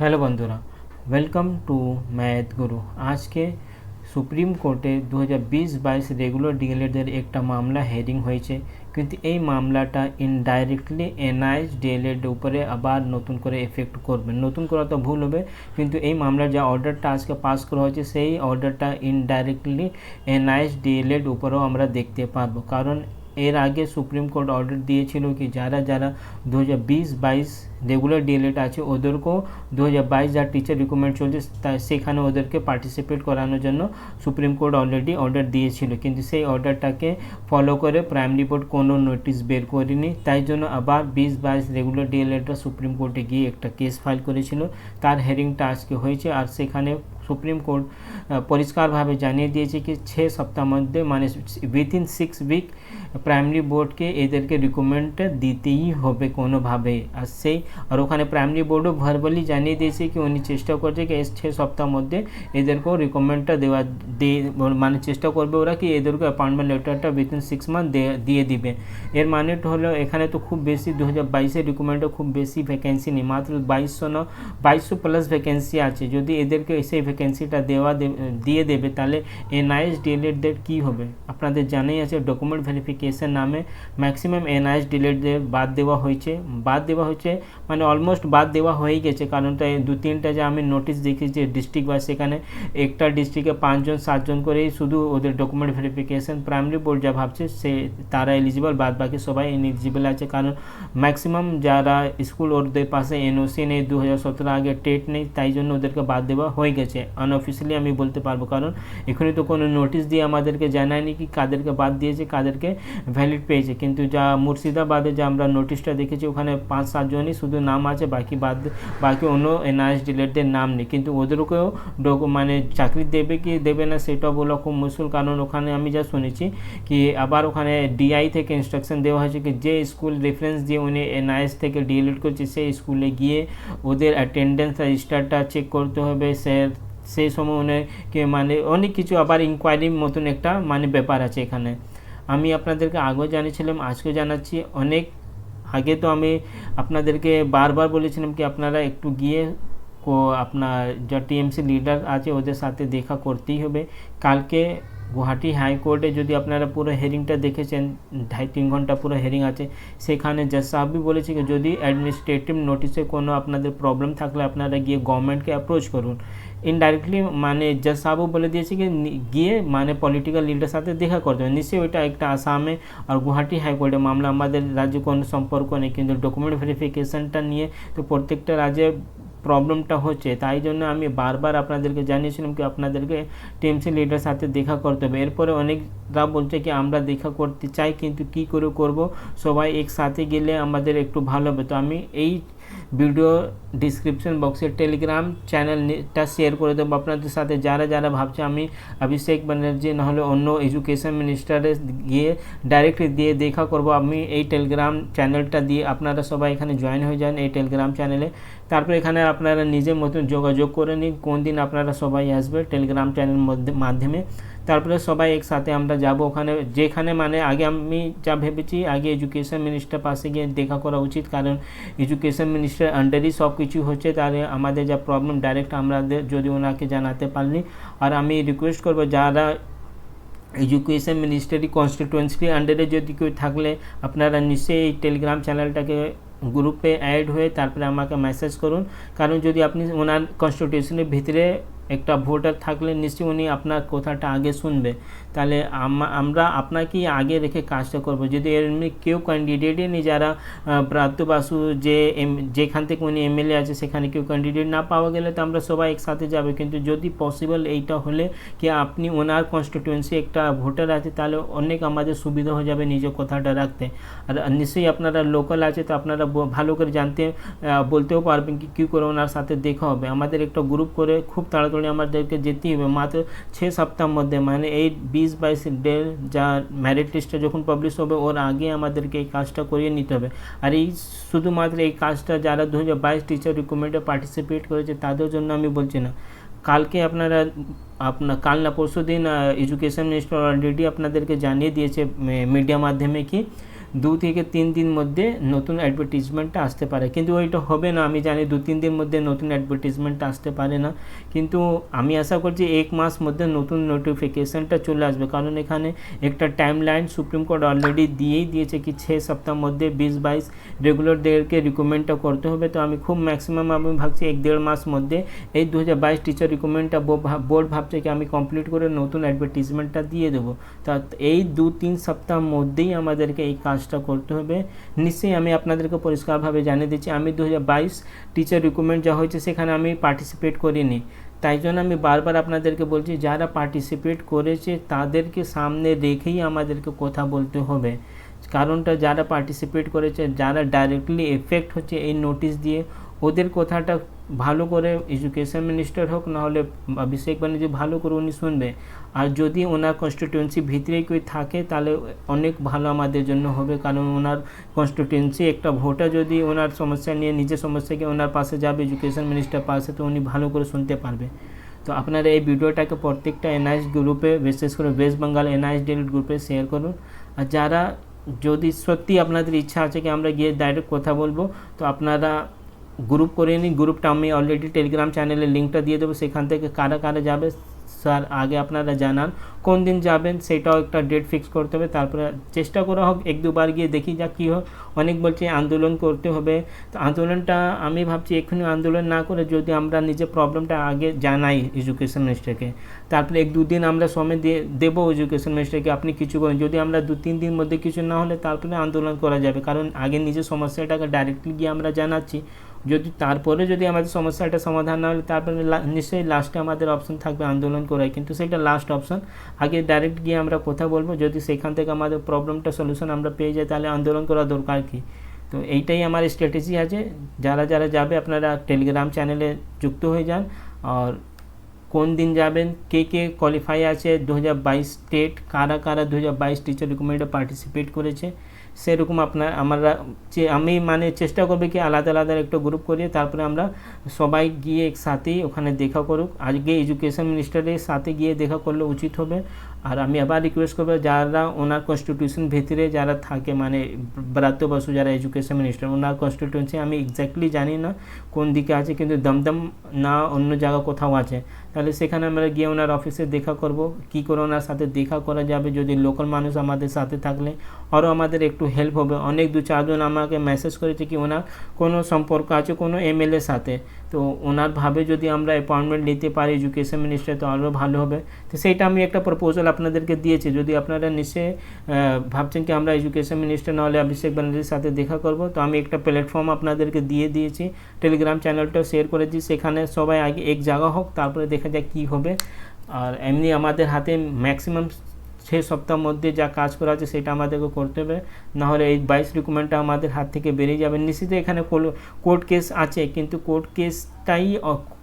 Hello বন্ধুরা welcome to math গুরু আজকে supreme কোর্টে দু হাজার বিশ বাইশ রেগুলার ডিএলএডের একটা মামলা হেয়ারিং হয়েছে, কিন্তু এই মামলাটা ইনডাইরেক্টলি এনআইএস ডিএলএড উপরে আবার নতুন করে এফেক্ট করবে। নতুন করা তো ভুল হবে, কিন্তু এই মামলার যা অর্ডারটা আজকে পাস করা হয়েছে, সেই অর্ডারটা ইনডাইরেক্টলি এনআইএস ডিএলএড উপরেও আমরা দেখতে পারব। কারণ এর আগে সুপ্রিম কোর্ট অর্ডার দিয়েছিল কি যারা যারা দু হাজার বিশ, বাইশ রেগুলার ডিএলএড আছে ওদেরকেও দু হাজার বাইশ যার টিচার রিক্রুটমেন্ট চলছে সেখানে ওদেরকে পার্টিসিপেট করানোর জন্য সুপ্রিম কোর্ট অলরেডি অর্ডার দিয়েছিল। কিন্তু সেই অর্ডারটাকে ফলো করে প্রাইমারি বোর্ড কোনো নোটিশ বের করেনি। তাই জন্য আবার বিশ, বাইশ রেগুলার ডিএলএডটা সুপ্রিম কোর্টে গিয়ে একটা কেস ফাইল করেছিল। তার হেয়ারিংটা আজকে হয়েছে আর সেখানে সুপ্রিম কোর্ট পরিষ্কারভাবে জানিয়ে দিয়েছে কি ছ সপ্তাহ মধ্যে মানে উইথিন সিক্স উইক প্রাইমারি বোর্ডকে এদেরকে রিকমেন্ড দিতেই হবে কোনোভাবে। আর সেই, আর ওখানে প্রাইমারি বোর্ডও ভার্বালি জানিয়ে দিয়েছে কি উনি চেষ্টা করছে কি ছ সপ্তাহ মধ্যে এদেরকেও রিকমেন্ডটা দেওয়া দিয়ে মানে চেষ্টা করবে ওরা কি এদেরকে অ্যাপয়েন্টমেন্ট লেটারটা উইথিন সিক্স মান্থ দিয়ে দিবে। এর মানে হলো এখানে তো খুব বেশি দু হাজার বাইশের রিকমেন্ডে খুব বেশি ভ্যাকেন্সি নেই। মাত্র বাইশশো না বাইশশো প্লাস ভ্যাকেন্সি আছে। যদি এদেরকে সেই ভ্যাকেন্সিটা দেওয়া দিয়ে দেবে, তাহলে এনআইএস ডিএলএডদের কী হবে? আপনাদের জানাই আছে ডকুমেন্ট ভেরিফিকেশন নামে ম্যাক্সিমাম এনআইএস ডিএলএডদের বাদ দেওয়া হয়েছে। বাদ দেওয়া হয়েছে মানে অলমোস্ট বাদ দেওয়া হয়ে গেছে কারণ তাই দু তিনটা যে আমি নোটিশ দেখেছি ডিস্ট্রিক্ট বা সেখানে একটা ডিস্ট্রিক্টে পাঁচজন, সাতজন করেই শুধু ওদের ডকুমেন্ট ভেরিফিকেশন প্রাইমারি বোর্ড যা ভাবছে, সে তারা এলিজিবল বাদ বাকি সবাই ইনএলিজিবল আছে। কারণ ম্যাক্সিমাম যারা স্কুল ওদের পাশে এনওসি নেই, দু হাজার সতেরো আগে টেট নেই, তাই জন্য ওদেরকে বাদ দেওয়া হয়ে গেছে। আনঅফিসিয়ালি আমি বলতে পারব। কারণ এখানে তো কোনো নোটিশ দিয়ে আমাদেরকে জানায়নি কি কাদেরকে বাদ দিয়েছে, কাদেরকে ভ্যালিড পেয়েছে। কিন্তু যা মুর্শিদাবাদে যে আমরা নোটিশটা দেখেছি, ওখানে পাঁচ সাতজনই শুধু নাম আছে, বাকি বাদ, বাকি অন্য এনআইএস ডিলেটদের নাম নেই। কিন্তু ওদেরকেও মানে চাকরি দেবে কি দেবে না, সেটা বলা খুব মুশকিল। কারণ ওখানে আমি যা শুনেছি কি আবার ওখানে ডিআই থেকে ইনস্ট্রাকশন দেওয়া হয়েছে কি, যে স্কুল রেফারেন্স দিয়ে উনি এনআইএস থেকে ডিএলএড করছে, সেই স্কুলে গিয়ে ওদের অ্যাটেন্ডেন্স রেজিস্টারটা চেক করতে হবে। স্যার সেই সময় উনি মানে অনেক কিছু আবার ইনকোয়ারির মতন একটা মানে ব্যাপার আছে এখানে। আমি আপনাদেরকে আগেও জানিয়েছিলাম, আজকেও জানাচ্ছি, অনেক আগে তো আমি আপনাদেরকে বারবার বলেছিলাম কি আপনারা একটু গিয়ে কো আপনার যা টিএমসি লিডার আছে ওদের সাথে দেখা করতেই হবে। কালকে গুয়াহাটি হাইকোর্টে যদি আপনারা পুরো হেয়ারিংটা দেখেছেন, ঢাই তিন ঘণ্টা পুরো হেয়ারিং আছে, সেখানে জাজ সাহেবই বলেছে যদি অ্যাডমিনিস্ট্রেটিভ নোটিসে কোনো আপনাদের প্রবলেম থাকলে আপনারা গিয়ে গভর্নমেন্টকে অ্যাপ্রোচ করুন। ইনডাইরেক্টলি মানে জাজ সাহেবও বলে দিয়েছে কি গিয়ে মানে পলিটিক্যাল লিডার সাথে দেখা করতে হবে। নিশ্চয়ই ওইটা একটা আসামে আর গুয়াহাটি হাইকোর্টে মামলা, আমাদের রাজ্যে কোনো সম্পর্ক নেই, কিন্তু ডকুমেন্ট ভেরিফিকেশনটা নিয়ে তো প্রত্যেকটা রাজ্যে প্রবলেমটা হচ্ছে। তাই জন্য আমি বারবার আপনাদেরকে জানিয়েছিলাম কি, আপনাদেরকে টিএমসি লিডার সাথে দেখা করতে হবে। এরপরে অনেকরা বলছে কি, আমরা দেখা করতে চাই, কিন্তু কি করে করব? সবাই একসাথে গেলে আমাদের একটু ভালো হবে। তো আমি এই ভিডিও ডিসক্রিপশন বক্সে টেলিগ্রাম চ্যানেলটা শেয়ার করে দেবো। আপনাদের সাথে যারা যারা ভাবছে আমি অভিষেক ব্যানার্জি নাহলে অন্য এডুকেশন মিনিস্টারে গিয়ে ডাইরেক্টলি দিয়ে দেখা করব। আমি এই টেলিগ্রাম চ্যানেলটা দিয়ে আপনারা সবাই এখানে জয়েন হয়ে যান এই টেলিগ্রাম চ্যানেলে তারপরে এখানে আপনারা নিজের মতন যোগাযোগ করে নিন। কোন দিন আপনারা সবাই আসবে টেলিগ্রাম চ্যানেল মধ্যে মাধ্যমে। তারপরে সবাই একসাথে আমরা যাব ওখানে। যেখানে মানে আগে আমি যা ভেবেছি, আগে এডুকেশন মিনিস্টার পাশে গিয়ে দেখা করা উচিত। কারণ এডুকেশন মিনিস্টার আন্ডারই সব কিছু হচ্ছে তাহলে আমাদের যা প্রবলেম ডাইরেক্ট আমাদের যদি ওনাকে জানাতে পারিনি। আর আমি রিকোয়েস্ট করব যারা এডুকেশন মিনিস্টারি কনস্টিটুয়েন্সির আন্ডারে যদি কেউ থাকলে, আপনারা নিশ্চয়ই এই টেলিগ্রাম চ্যানেলটাকে গ্রুপে অ্যাড হয়ে তারপরে আমাকে মেসেজ করুন। কারণ যদি আপনি ওনার কনস্টিটিউশনের ভিতরে একটা ভোটার থাকলে নিশ্চয়ই উনি আপনার কথাটা আগে শুনবে। তাহলে আম- আমরা আপনাকেই আগে রেখে কাজটা করব। যদি এমনি কেউ ক্যান্ডিডেটই নেই যারা আহ, প্রাপ্ত বাসু যে যেখান থেকে উনি এমএলএ আছে সেখানে কেউ ক্যান্ডিডেট না পাওয়া গেলে তো আমরা সবাই একসাথে যাবে। কিন্তু যদি পসিবল এইটা হলে কি আপনি ওনার কনস্টিটিউয়েন্সি একটা ভোটার আছে তাহলে অনেক আমাদের সুবিধা হয়ে যাবে নিজের কথাটা রাখতে। আর নিশ্চয়ই আপনারা লোকাল আছে তো আপনারা ভালো করে জানতে বলতেও পারবেন কি কী করে ওনার সাথে দেখা হবে। আমাদের একটা গ্রুপ করে খুব তাড়াতাড়ি আমাদেরকে যেতেই হবে। মাত্র ছ সপ্তাহের মধ্যে মানে এই বিশ বাইশ ডে যা ম্যারিট লিস্টটা যখন পাবলিশ হবে, ওর আগে আমাদেরকে এই কাজটা করিয়ে নিতে হবে। আর এই শুধুমাত্র এই কাজটা যারা দু হাজার বাইশ টিচার রিক্রুটমেন্টে পার্টিসিপেট করেছে, তাদের জন্য আমি বলছি না। কালকে আপনারা আপনার কাল না পরশু দিন এডুকেশন মিনিস্টার অলরেডি আপনাদেরকে জানিয়ে দিয়েছে মিডিয়া মাধ্যমে কি দু থেকে তিন দিন মধ্যে নতুন অ্যাডভার্টিজমেন্টটা আসতে পারে। কিন্তু ওইটা হবে না, আমি জানি দু তিন দিন মধ্যে নতুন অ্যাডভার্টিজমেন্টটা আসতে পারে না। কিন্তু আমি আশা করছি এক মাস মধ্যে নতুন নোটিফিকেশানটা চলে আসবে। কারণ এখানে একটা time line supreme court already দিয়েই দিয়েছে কি ছ সপ্তাহ মধ্যে বিশ বাইশ রেগুলারদেরকে রিকমেন্ডটা করতে হবে। তো আমি খুব ম্যাক্সিমাম আমি ভাবছি এক দেড় মাস মধ্যে এই দু হাজার বাইশ টিচার রিকমেন্ডটা বোর্ড ভাবছে কি আমি কমপ্লিট করে নতুন অ্যাডভার্টিজমেন্টটা দিয়ে দেবো। তা এই দু তিন সপ্তাহ মধ্যেই আমাদেরকে এই কাজটা করতে হবে। নিশ্চয়ই আমি আপনাদেরকে পরিষ্কারভাবে জানিয়ে দিচ্ছি, আমি দু হাজার বাইশ টিচার রিক্রুটমেন্ট যা হয়েছে সেখানে আমি পার্টিসিপেট করিনি। তাই জন্য আমি বারবার আপনাদেরকে বলছি, যারা পার্টিসিপেট করেছে তাদেরকে সামনে রেখেই আমাদেরকে কথা বলতে হবে। কারণটা যারা পার্টিসিপেট করেছে, যারা ডাইরেক্টলি এফেক্ট হচ্ছে এই নোটিশ দিয়ে, ওদের কথাটা ভালো করে এডুকেশন মিনিস্টার হোক, নাহলে অভিষেক ব্যানার্জি ভালো করে উনি শুনবে। আর যদি ওনার কনস্টিটিউয়েন্সি ভিতরে কেউ থাকে, তাহলে অনেক ভালো আমাদের জন্য হবে, কারণ ওনার কনস্টিটিউয়েন্সি একটা ভোটার যদি ওনার সমস্যা নিয়ে, নিজের সমস্যাকে ওনার পাশে যাবে এডুকেশন মিনিস্টার পাশে, তো উনি ভালো করে শুনতে পারবে। তো আপনারা এই ভিডিওটাকে প্রত্যেকটা এনআইএস গ্রুপে বিশেষ করে ওয়েস্ট বেঙ্গল এনআইএস ডেলিট গ্রুপে শেয়ার করুন। আর যারা যদি সত্যি আপনাদের ইচ্ছা আছে কি আমরা গিয়ে ডাইরেক্ট কথা বলব, তো আপনারা গ্রুপ করে নিন গ্রুপটা আমি অলরেডি টেলিগ্রাম চ্যানেলে লিঙ্কটা দিয়ে দেবো, সেখান থেকে কারা কারা যাবে, স্যার আগে আপনারা জানান, কোন দিন যাবেন, সেটাও একটা ডেট ফিক্স করতে হবে, তারপরে চেষ্টা করা হোক, এক দুবার গিয়ে দেখি যা কী হোক অনেক বলছে আন্দোলন করতে হবে, তো আন্দোলনটা আমি ভাবছি এক্ষুনি আন্দোলন না করে যদি আমরা নিজের প্রবলেমটা আগে জানাই এডুকেশন মিনিস্টারকে তারপরে এক দুদিন আমরা সময় দিয়ে দেবো এডুকেশন মিনিস্টারকে আপনি কিছু করেন যদি আমরা দু তিন দিন মধ্যে কিছু না হলে তারপরে আন্দোলন করা যাবে, কারণ আগে নিজের সমস্যাটাকে ডাইরেক্টলি গিয়ে আমরা জানাচ্ছি যদি তারপরে যদি আমাদের সমস্যাটা সমাধান না হলে তারপরে নিশ্চয়ই লাস্টে আমাদের অপশন থাকবে আন্দোলন করাই কিন্তু সেটা লাস্ট অপশন আগে ডাইরেক্ট গিয়ে আমরা কথা বলব। যদি সেখান থেকে আমাদের প্রবলেমটা সলিউশন আমরা পেয়ে যাই, তাহলে আন্দোলন করা দরকার কি? তো এইটাই আমার স্ট্র্যাটেজি আছে। যারা যারা যাবে, আপনারা টেলিগ্রাম চ্যানেলে যুক্ত হয়ে যান। আর কোন দিন যাবেন, কে কে কোয়ালিফাই আছে? দু হাজার বাইশ স্টেট কারা কারা দু হাজার বাইশ টিচার রিক্রুটমেন্টে পার্টিসিপেট করেছে? সেরকম আপনার আমরা আমি মানে চেষ্টা করবে কি আলাদা আলাদা একটা গ্রুপ করিয়ে তারপরে আমরা সবাই গিয়ে একসাথেই ওখানে দেখা করুক। আজকে এডুকেশন মিনিস্টারের সাথে গিয়ে দেখা করলে উচিত হবে। আর আমি আবার রিকোয়েস্ট করব যারা ওনার কনস্টিটিউশন ভেতরে যারা থাকে মানে ব্রাত্য বসু যারা এডুকেশন মিনিস্টার ওনার কনস্টিটিউন্সি আমি এক্স্যাক্টলি জানি না কোন দিকে আছে, কিন্তু দমদম না অন্য জায়গা কোথাও আছে। তাহলে সেখানে আমরা গিয়ে ওনার অফিসে দেখা করব। কি করে ওনার সাথে দেখা করা যাবে? যদি লোকাল মানুষ আমাদের সাথে থাকলে আরও আমাদের একটু হেল্প হবে। অনেক দু চারজন আমাকে মেসেজ করেছে কি ওনার কোনো সম্পর্ক আছে কোনো এমএলএ সাথে? তো ওনার ভাবে যদি আমরা অ্যাপয়েন্টমেন্ট নিতে পারি এডুকেশন মিনিস্টার তো আরও ভালো হবে। তো সেইটা আমি একটা প্রপোজাল আপনাদেরকে দিয়েছি। যদি আপনারা নিশ্চয়ই ভাবছেন কি আমরা এডুকেশন মিনিস্টার নাহলে অভিষেক ব্যানার্জির সাথে দেখা করব, তো আমি একটা প্ল্যাটফর্ম আপনাদেরকে দিয়ে দিয়েছি। টেলিগ্রাম চ্যানেলটাও শেয়ার করেছি। সেখানে সবাই আগে এক জায়গা হোক, তারপরে দেখা যাক কি হবে। আর এমনি আমাদের হাতে ম্যাক্সিমাম ছ সপ্তাহ মধ্যে যা কাজ করা আছে সেটা আমাদেরকে করতে হবে। নাহলে এই বাইশ রিকুমেন্টটা আমাদের হাত থেকে বেরিয়ে যাবে। নিশ্চিত এখানে কোর্ট কেস আছে, কিন্তু কোর্ট কেসটাই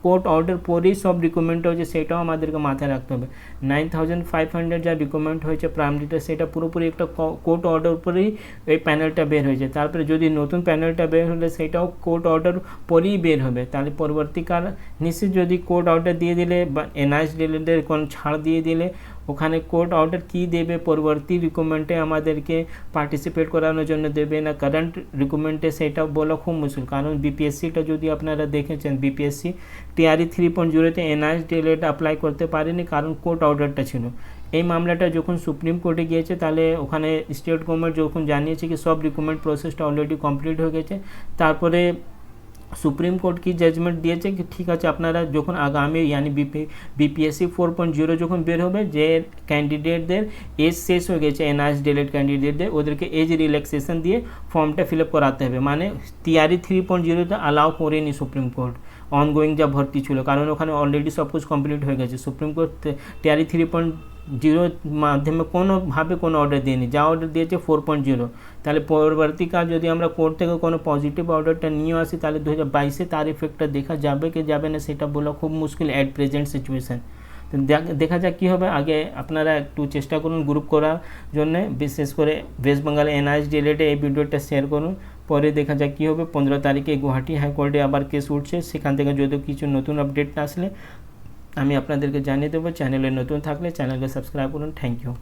কোর্ট অর্ডার পরেই সব রিকমেন্ড হয়েছে সেটাও আমাদেরকে মাথায় রাখতে হবে। নাইন থাউজেন্ড ফাইভ হান্ড্রেড যা রিকমেন্ড হয়েছে প্রাইমারিটা সেটা পুরোপুরি একটা কোর্ট অর্ডার পরেই এই প্যানেলটা বের হয়েছে। তারপরে যদি নতুন প্যানেলটা বের হলে সেটাও কোর্ট অর্ডার পরেই বের হবে। তাহলে পরবর্তীকাল নিশ্চিত যদি কোর্ট অর্ডার দিয়ে দিলে বা এনআইএস ডিলেদের কোনো ছাড় দিয়ে দিলে ওখানে কোর্ট অর্ডার কি দেবে, পরবর্তী রিকমেন্টে আমাদেরকে পার্টিসিপেট করানোর জন্য দেবে না? কারেন্ট রিকমেন্টে সেটা বলা খুব মুশকিল। কারণ বিপিএসসিটা যদি আপনারা দেখেছেন বিপিএসসি টিআরই থ্রি পয়েন্ট জিরোতে এনআইএস ডিএলএড অ্যাপ্লাই করতে পারেনি কারণ কোর্ট অর্ডারটা ছিল। এই মামলাটা যখন সুপ্রিম কোর্টে গিয়েছে, তাহলে ওখানে স্টেট গভর্নমেন্ট যখন জানিয়েছে কি সব রিকমেন্ট প্রসেসটা অলরেডি কমপ্লিট হয়ে গেছে, তারপরে সুপ্রিম কোর্ট কি জাজমেন্ট দিয়েছে ঠিক আছে আপনারা যখন আগামী ইয়ানি BP BPSC four point zero যখন বের হবে যে ক্যান্ডিডেটদের এজ শেষ হয়ে গেছে এনআইএস ডিলেট ক্যান্ডিডেটদের ওদেরকে এজ রিল্যাক্সেশন দিয়ে ফর্মটা ফিল আপ করাতে হবে মানে টিআরই থ্রি পয়েন্ট জিরোতে অ্যালাউ করেনি সুপ্রিম কোর্ট অনগোয়িং যা ভর্তি ছিল কারণ ওখানে অলরেডি সব কিছু কমপ্লিট হয়ে গেছে supreme court TRE three point জিরোর মাধ্যমে কোনোভাবে কোনো অর্ডার দিইনি। যা অর্ডার দিয়েছে ফোর পয়েন্ট জিরো তাহলে পরবর্তীকাল যদি আমরা কোর্ট থেকে কোনো পজিটিভ অর্ডারটা নিয়ে আসি, তাহলে দু হাজার বাইশে তার ইফেক্টটা দেখা যাবে কি যাবে না, সেটা বলা খুব মুশকিল অ্যাট প্রেজেন্ট সিচুয়েশান তো দেখা যাক কী হবে। আগে আপনারা একটু চেষ্টা করুন গ্রুপ করার জন্য। বিশেষ করে ওয়েস্ট বেঙ্গল এনআইএস ডিলেটে এই ভিডিওটা শেয়ার করুন। পরে দেখা যাক কী হবে। পনেরো তারিখে গুয়াহাটি হাইকোর্টে আবার কেস উঠছে। সেখান থেকে যদি কিছু নতুন আপডেট আসলে আমি আপনাদেরকে জানিয়ে দেবো চ্যানেলে নতুন থাকলে চ্যানেলকে সাবস্ক্রাইব করুন। Thank you